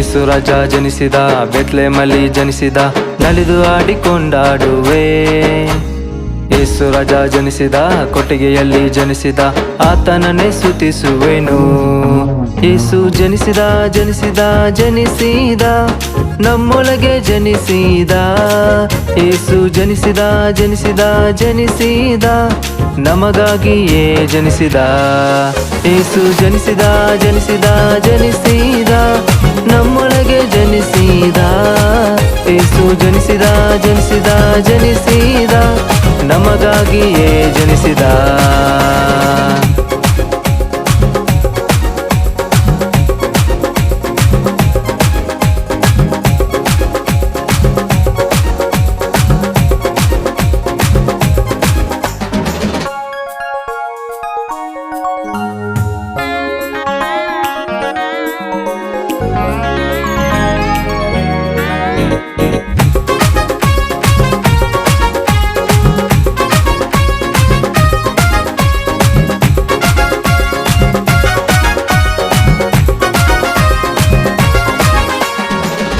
ಯೇಸು ರಾಜ ಜನಿಸಿದ ಬೆತ್ಲೆಮಲ್ಲಿ ಜನಿಸಿದ ನಲಿದು ಆಡಿಕೊಂಡಾಡುವೆ. ಯೇಸು ರಾಜ ಜನಿಸಿದ ಕೊಟ್ಟಿಗೆಯಲ್ಲಿ ಜನಿಸಿದ ಆತನನ್ನೇ ಸ್ತುತಿಸುವೆನು. ಯೇಸು ಜನಿಸಿದ ಜನಿಸಿದ ಜನಿಸಿದ, ನಮ್ಮೊಳಗೆ ಜನಿಸಿದ. ಯೇಸು ಜನಿಸಿದ ಜನಿಸಿದ ಜನಿಸಿದ ನಮಗಾಗಿಯೇ ಜನಿಸಿದ. ಯೇಸು ಜನಿಸಿದ ಜನಿಸಿದ ಜನಿಸಿದ, ನಮ್ಮೊಳಗೆ ಜನಿಸಿದ. ಯೇಸು ಜನಿಸಿದ ಜನಿಸಿದ ಜನಿಸಿದ ನಮಗಾಗಿಯೇ ಜನಿಸಿದ.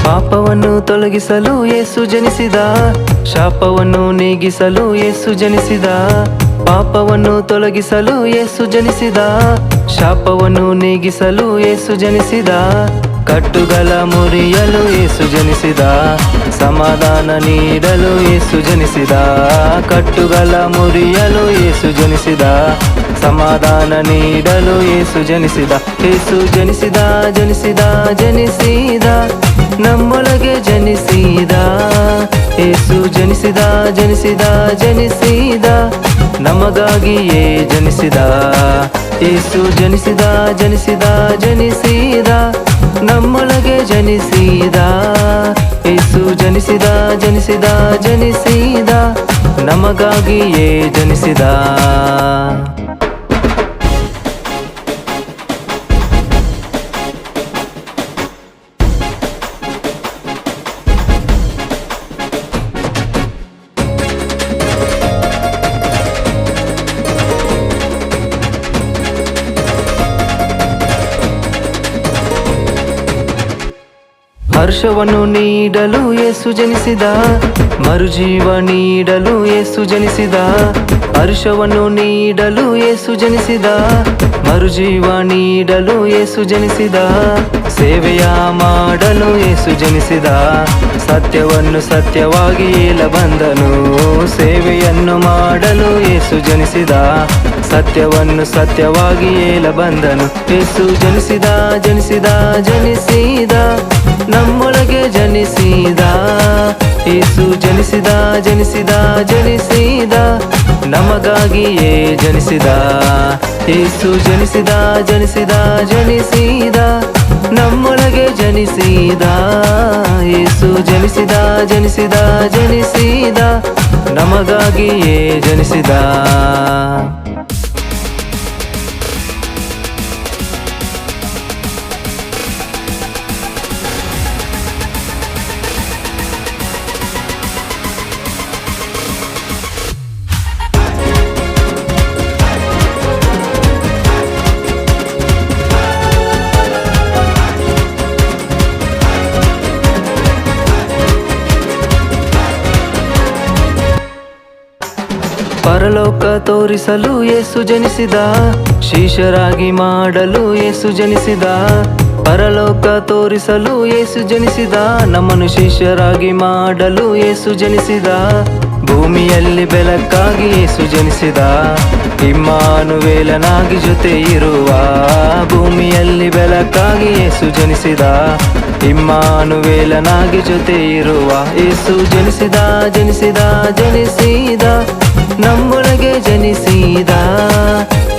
ಪಾಪವನ್ನು ತೊಲಗಿಸಲು ಯೇಸು ಜನಿಸಿದ. ಶಾಪವನ್ನು ನೀಗಿಸಲು ಯೇಸು ಜನಿಸಿದ. ಪಾಪವನ್ನು ತೊಲಗಿಸಲು ಯೇಸು ಜನಿಸಿದ. ಶಾಪವನ್ನು ನೀಗಿಸಲು ಯೇಸು ಜನಿಸಿದ. ಕಟ್ಟುಗಳ ಮುರಿಯಲು ಯೇಸು ಜನಿಸಿದ. ಸಮಾಧಾನ ನೀಡಲು ಯೇಸು ಜನಿಸಿದ. ಕಟ್ಟುಗಳ ಮುರಿಯಲು ಯೇಸು ಜನಿಸಿದ. ಸಮಾಧಾನ ನೀಡಲು ಯೇಸು ಜನಿಸಿದ. ಯೇಸು ಜನಿಸಿದ ಜನಿಸಿದ ಜನಿಸಿದ. ನಮ್ಮೊಳಗೆ ಜನಿಸಿದ, ಏಸು ಜನಿಸಿದ ಜನಿಸಿದ ಜನಿಸಿದ ನಮಗಾಗಿಯೇ ಜನಿಸಿದ. ಏಸು ಜನಿಸಿದ ಜನಿಸಿದ ಜನಿಸಿದ, ನಮ್ಮೊಳಗೆ ಜನಿಸಿದ. ಏಸು ಜನಿಸಿದ ಜನಿಸಿದ ಜನಿಸಿದ ನಮಗಾಗಿಯೇ ಜನಿಸಿದ. ಹರ್ಷವನ್ನು ನೀಡಲು ಯೇಸು ಜನಿಸಿದ, ಮರುಜೀವ ನೀಡಲು ಯೇಸು ಜನಿಸಿದ, ಹರ್ಷವನ್ನು ನೀಡಲು ಯೇಸು ಜನಿಸಿದ, ಮರುಜೀವ ನೀಡಲು ಯೇಸು ಜನಿಸಿದ, ಸೇವೆಯ ಮಾಡಲು ಯೇಸು ಜನಿಸಿದ, ಸತ್ಯವನ್ನು ಸತ್ಯವಾಗಿ ಬಂದನು, ಸೇವೆಯನ್ನು ಮಾಡಲು ಯೇಸು ಜನಿಸಿದ, ಸತ್ಯವನ್ನು ಸತ್ಯವಾಗಿ ಬಂದನು ಯೇಸು ಜನಿಸಿದ ಜನಿಸಿದ ಜನಿಸಿದ. ಜನಿಸಿದ ಜನಿಸಿದ ಜನಿಸಿದ ನಮಗಾಗಿಯೇ ಜನಿಸಿದ. ಏಸು ಜನಿಸಿದ ಜನಿಸಿದ ಜನಿಸಿದ, ನಮ್ಮೊಳಗೆ ಜನಿಸಿದ. ಏಸು ಜನಿಸಿದ ಜನಿಸಿದ ಜನಿಸಿದ ನಮಗಾಗಿಯೇ ಜನಿಸಿದ. ಪರಲೋಕ ತೋರಿಸಲು ಏಸು ಜನಿಸಿದ, ಶೀಶರಾಗಿ ಮಾಡಲು ಏಸು ಜನಿಸಿದ, ಪರಲೋಕ ತೋರಿಸಲು ಏಸು ಜನಿಸಿದ, ನಮ್ಮನ್ನು ಶಿಷ್ಯರಾಗಿ ಮಾಡಲು ಯೇಸು ಜನಿಸಿದ, ಭೂಮಿಯಲ್ಲಿ ಬೆಳಕಾಗಿ ಏಸು ಜನಿಸಿದ, ಇಮ್ಮಾನುವೇಲನಾಗಿ ಜೊತೆ ಇರುವ ಭೂಮಿಯಲ್ಲಿ ಬೆಳಕಾಗಿ ಏಸು ಜನಿಸಿದ. ಇಮ್ಮಾನುವೇಲನಾಗಿ ಜೊತೆ ಇರುವ ಏಸು ಜನಿಸಿದ ಜನಿಸಿದ ಜನಿಸಿದ, ನಮ್ಮೊಳಗೆ ಜನಿಸಿದ.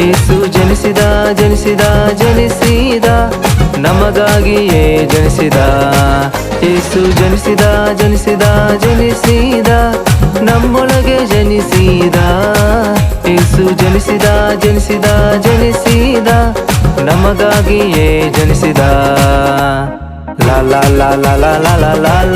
ಏಸು ಜನಿಸಿದ ಜನಿಸಿದ ಜನಿಸಿದ, ನಮಗಾಗಿಯೇ ಜನಿಸಿದ. ಏಸು ಜನಿಸಿದ ಜನಿಸಿದ ಜನಿಸಿದ, ನಮ್ಮೊಳಗೆ ಜನಿಸಿದ. ಏಸು ಜನಿಸಿದ ಜನಿಸಿದ ಜನಿಸಿದ, ನಮಗಾಗಿಯೇ ಜನಿಸಿದ. La la la la la